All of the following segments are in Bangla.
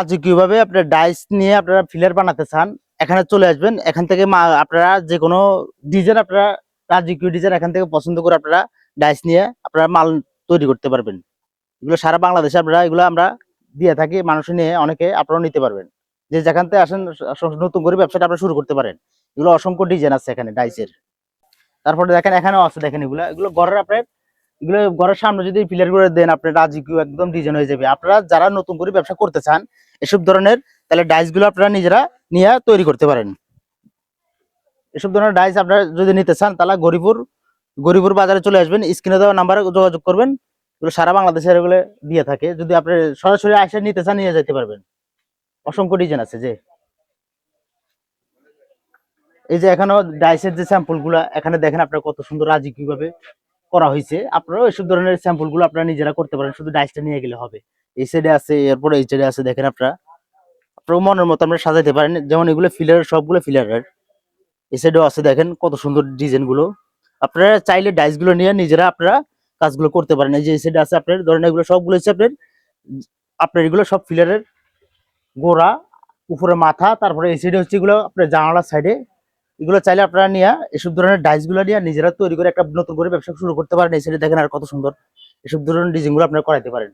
আজ কীভাবে আপনার ডাইস নিয়ে আপনারা ফিলার বানাতে চান, এখানে চলে আসবেন। এখান থেকে আপনারা যে কোনো ডিজাইন আপনারা রাজকীয় ডিজাইন এখান থেকে পছন্দ করে আপনারা ডাইস নিয়ে আপনারা মাল তৈরি করতে পারবেন। এগুলো সারা বাংলাদেশে আপনারা, এগুলো আমরা দিয়ে থাকি, মানুষ নিয়ে অনেকে আপনারাও নিতে পারবেন। যে যেখান থেকে আসেন নতুন করে ব্যবসাটা আপনারা শুরু করতে পারেন। এগুলো অসংখ্য ডিজাইন আছে এখানে ডাইসের তারপরে দেখেন, এখানেও আছে, দেখেন এগুলো। এগুলো ঘরের আপনার এগুলো ঘরের সামনে যদি পিলার করে দেন, আপনার রাজকীয় একদম ডিজাইন হয়ে যাবে। আপনারা যারা নতুন করে ব্যবসা করতে চান, এসব ধরনের, তাহলে ডাইসগুলো আপনারা নিজেরা নিয়ে তৈরি করতে পারেন। এসব ধরনের ডাইস আপনারা যদি নিতে চান, তাহলে গরিপুর গরিপুর বাজারে চলে আসবেন, স্ক্রিনে দেওয়া নাম্বারে যোগাযোগ করবেন। এগুলো সারা বাংলাদেশের এগুলো দিয়ে থাকে। যদি আপনি সরাসরি আসে নিতে চান, নিয়ে যেতে পারবেন। অসংখ্য ডিজাইন আছে যে। এই যে এখানেও ডাইসের যে স্যাম্পলগুলা, এখানে দেখেন আপনার কত সুন্দর রাজকীয় ভাবে করা হয়েছে। আপনারাও এসব ধরনের স্যাম্পলগুলো আপনারা নিজেরা করতে পারেন, শুধু ডাইসটা নিয়ে গেলে হবে। এই সাইডে আছে, এরপরে এই সাইডে আছে, দেখেন আপনারা। আপনার মনের মতো আপনারা সাজাতে পারেন, যেমন এগুলো ফিলার সবগুলো ফিলারের এই সাইডেও আছে, দেখেন কত সুন্দর ডিজাইনগুলো। আপনারা চাইলে ডাইসগুলো নিয়ে নিজেরা আপনারা কাজগুলো করতে পারেন। এই যে এই সাইডে আছে আপনার, ধরেন এগুলো সবগুলো হচ্ছে আপনার আপনার এগুলো সব ফিলারের গোড়া, উপরে মাথা, তারপরে এই সাইডে হচ্ছে এগুলো আপনার জানালার সাইডে এগুলো চাইলে আপনারা নিয়ে এসব ধরনের ডাইসগুলো নিয়ে নিজেরা তৈরি করে একটা নতুন করে ব্যবসা শুরু করতে পারেন। এই সাইডে দেখেন আর কত সুন্দর। এসব ধরনের ডিজাইনগুলো আপনারা করাইতে পারেন।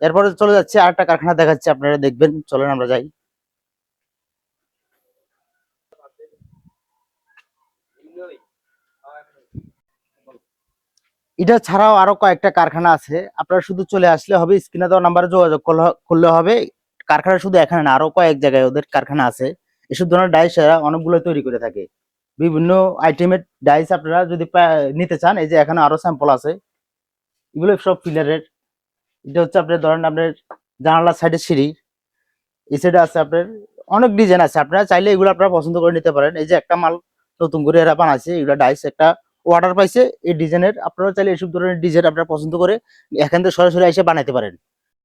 এরপরে চলে যাচ্ছে আরেকটা কারখানা দেখাচ্ছে, আপনারা দেখবেন। চলেন আমরা যাই। এটা ছাড়াও আরও কয়েকটা কারখানা আছে। আপনারা শুধু চলে আসলে হবে, স্ক্রিনে দেওয়া নাম্বারে যোগাযোগ করলে- হবে। কারখানা শুধু এখানে না, আরও কয়েক জায়গায় ওদের কারখানা আছে। এসব ধরনের ডাইস অনেকগুলো তৈরি করে থাকে। বিভিন্ন আইটেমের ডাইস আপনারা যদি নিতে চান, এই যে এখানে আরও স্যাম্পল আছে। এগুলো সব পিলারের এটা হচ্ছে আপনার ধরেন আপনার জানালার সাইডে সিঁড়ি। এই সাইডে আছে আপনার অনেক ডিজাইন আছে। আপনারা চাইলে এগুলো আপনারা পছন্দ করে নিতে পারেন। এই যে একটা মাল নতুন করে এরা বানাইছে, এগুলো ডাইস একটা অর্ডার পাইছে, এই ডিজাইনের আপনারা চাইলে এসব ধরনের ডিজাইন আপনারা পছন্দ করে এখান থেকে সরাসরি এসে বানাইতে পারেন।